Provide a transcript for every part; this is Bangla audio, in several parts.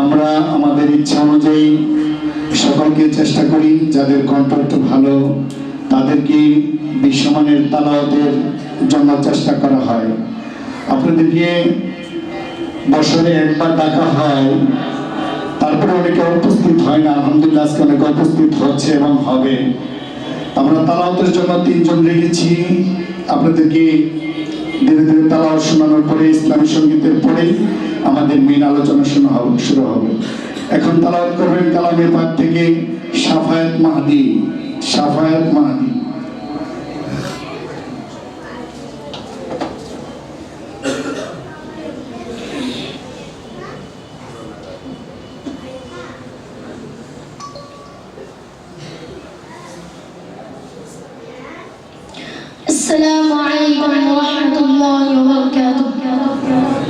আমরা আমাদের ইচ্ছা অনুযায়ী সকলকে চেষ্টা করি যাদের কণ্ঠ একটু ভালো, তাদেরকে বিশ্বমানের তালাওয়াতের জন্য চেষ্টা করা হয়। আপনাদেরকে বছরে একবার ডাকা হয়, তারপরে অনেকে উপস্থিত হয় না। আলহামদুলিল্লাহ অনেকে উপস্থিত হচ্ছে এবং হবে। আমরা তালাওতের জন্য তিনজন রেখেছি। আপনাদেরকে ধীরে ধীরে তালাও শোনানোর পরে, ইসলামী সঙ্গীতের পরে আমাদের মেন আলোচনা শোনা হবে, শুরু হবে। এখন তালাওয়াত করবেন কালামের পাঠ থেকে সাফায়াত মাহাদি সাফায়াত মাহাদি। الله وبركاته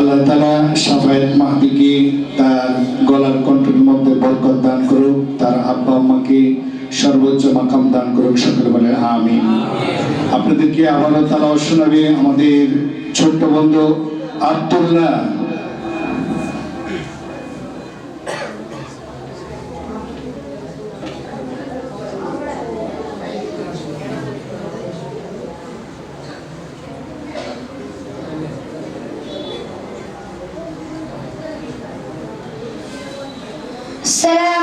আল্লাহ তালা সাফায়াত মাহদিকে তার গলার কণ্ঠের মধ্যে বরকত দান করুক, তার আব্বা আম্মাকে সর্বোচ্চ মাকাম দান করুক, সকল বলে আমি আপনাদেরকে আবারও তারা শোনাবে আমাদের ছোট্ট বন্ধু আবদুল্লাহ Set out.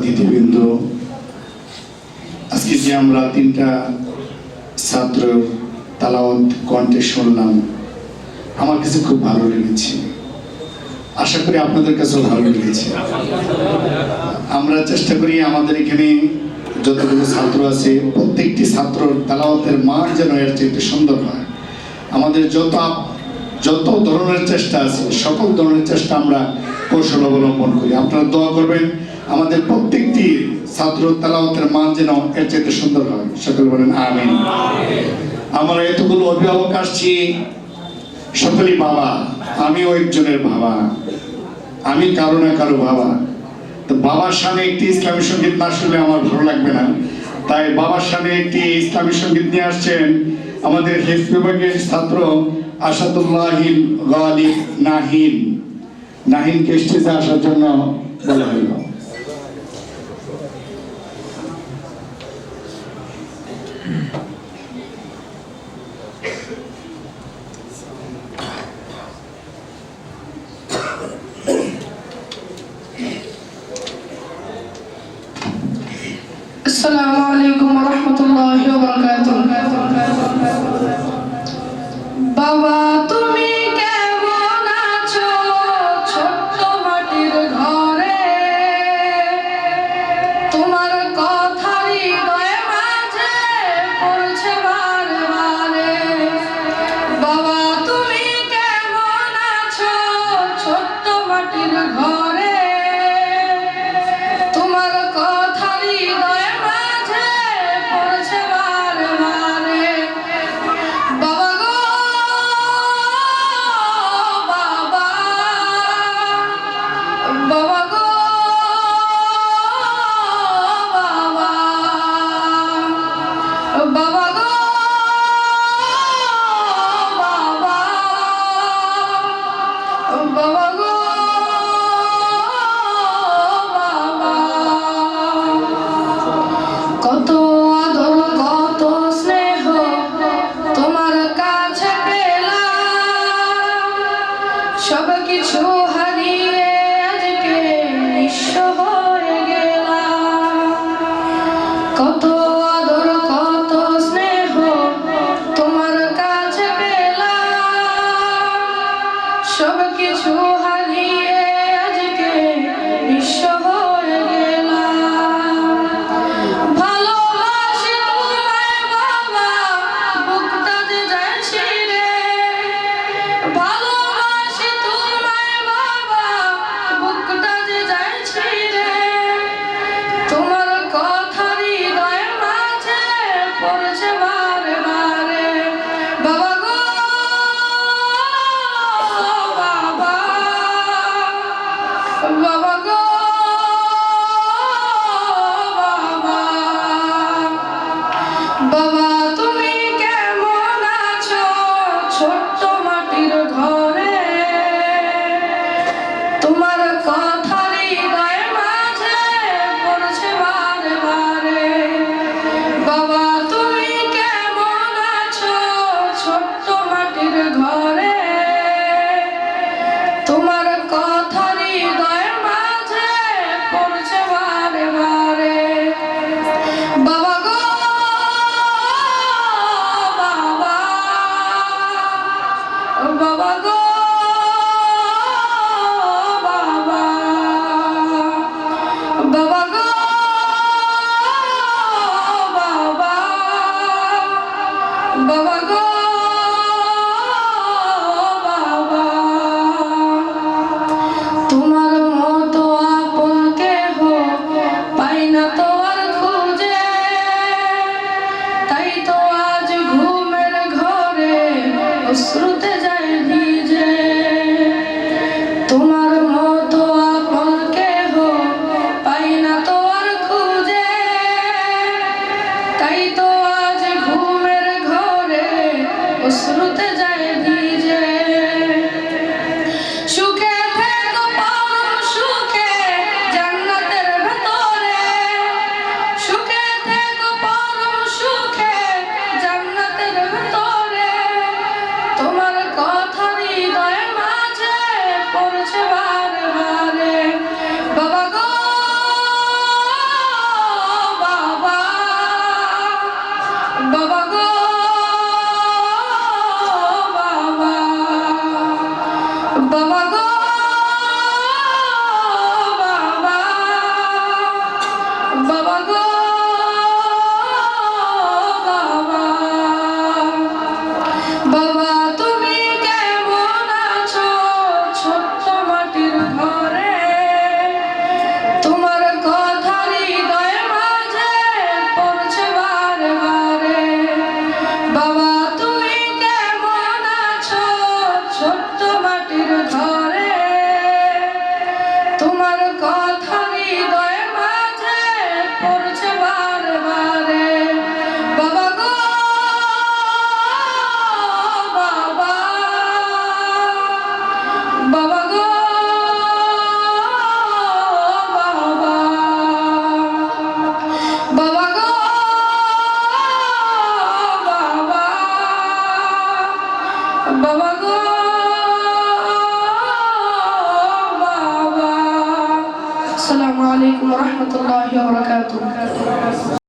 অতিথিবৃন্দ, আজকে যে আমরা তিনটা ছাত্র তালাওয়াত কণ্ঠে শুনলাম, আমার কাছে খুব ভালো লেগেছে। আশা করি আপনাদের কাছেও ভালো লেগেছে। আমরা চেষ্টা করি আমাদের এখানে যতগুলো ছাত্র আছে, প্রত্যেকটি ছাত্র তালাওয়াতের মান যেন এর চেয়ে সুন্দর হয়। আমাদের যত যত ধরনের চেষ্টা আছে, সকল ধরনের চেষ্টা আমরা কৌশল অবলম্বন করি। আপনারা দোয়া করবেন আমাদের প্রত্যেকটি ছাত্র তালাওয়াতের মান যেন এর চেয়ে সুন্দর হয়। সকল বলেন আমিন। আমরা এতগুলো অভিভাবক আসছি, সকলেই বাবা। আমিও একজনের বাবা। আমি কারও না কারও বাবা। তো বাবার সামনে একটি ইসলামী সংগীত না শুনলে আমার ভালো লাগবে না। তাই বাবার সামনে একটি ইসলামী সংগীত নিয়ে আসছেন আমাদের হেফ বিভাগের ছাত্র আসাদুল্লাহিন গালিব নাহিন। নাহিনকে স্টেজে আসার জন্য বলা হলো। far 我什么 বাবা